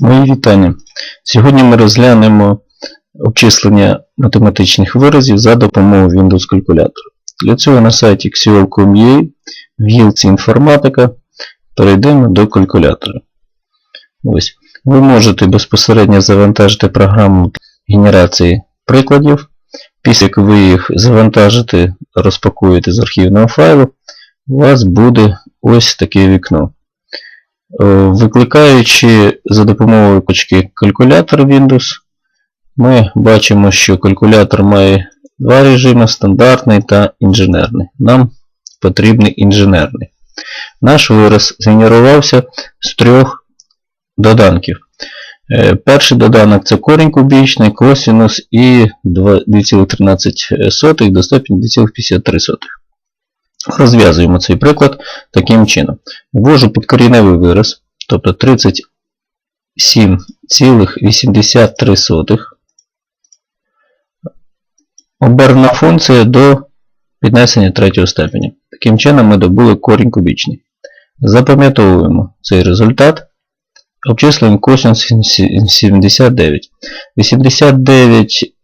Мої вітання. Сьогодні ми розглянемо обчислення математичних виразів за допомогою Windows калькулятора. Для цього на сайті xiol.com.ua в гілці інформатика перейдемо до калькулятора. Ось. Ви можете безпосередньо завантажити програму генерації прикладів. Після як ви їх завантажите, розпакуєте з архівного файлу, у вас буде ось таке вікно. Е, Викликаючи за допомогою точки калькулятор Windows, ми бачимо, що калькулятор має два режими стандартний та інженерний. Нам потрібний інженерний. Наш вираз згенерувався з трьох доданків. Е, Перший доданок це корінь кубічний, косинус і 2,13 до степені 2,53. Розв'язуємо цей приклад таким чином. Ввожу підкоріневий вираз, тобто 37,83. Оберна функція до піднесення третього степеня. Таким чином ми добули корінь кубічний. Запам'ятовуємо цей результат. Обчислюємо косинус 79. 89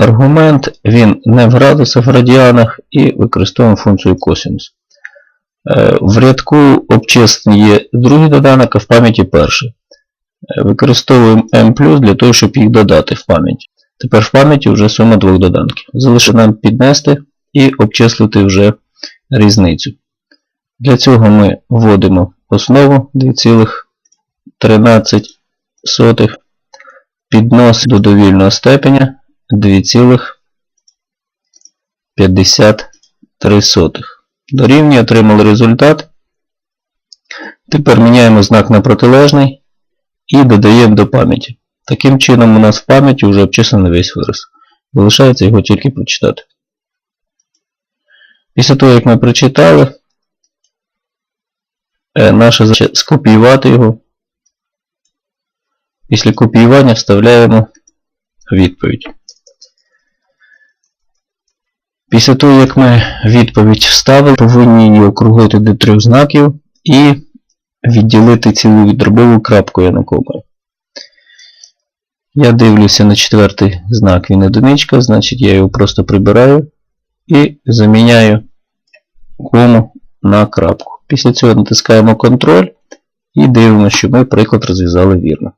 аргумент, він не в градусах, в радіанах і використовуємо функцію косинус. Е, В рядку обчислень є другий доданок, а в пам'яті перший. Е, Використовуємо m для того, щоб їх додати в пам'ять. Тепер в пам'яті вже сума двох доданків. Залишить нам піднести і обчислити вже різницю. Для цього ми вводимо основу 2,13, піднос до довільного степеня 2,53. Дорівнює, отримали результат. Тепер міняємо знак на протилежний і додаємо до пам'яті. Таким чином у нас в пам'яті вже обчислено весь вираз. Залишається його тільки прочитати. Після того, як ми прочитали, е, наша задача скопіювати його. Після копіювання вставляємо відповідь. Після того, як ми відповідь вставили, повинні її округлити до трьох знаків і відділити цілу відробову крапкою на комою. Я дивлюся на четвертий знак, він одиничка, значить я його просто прибираю і заміняю кому на крапку. Після цього натискаємо Ctrl і дивимося, що ми приклад розв'язали вірно.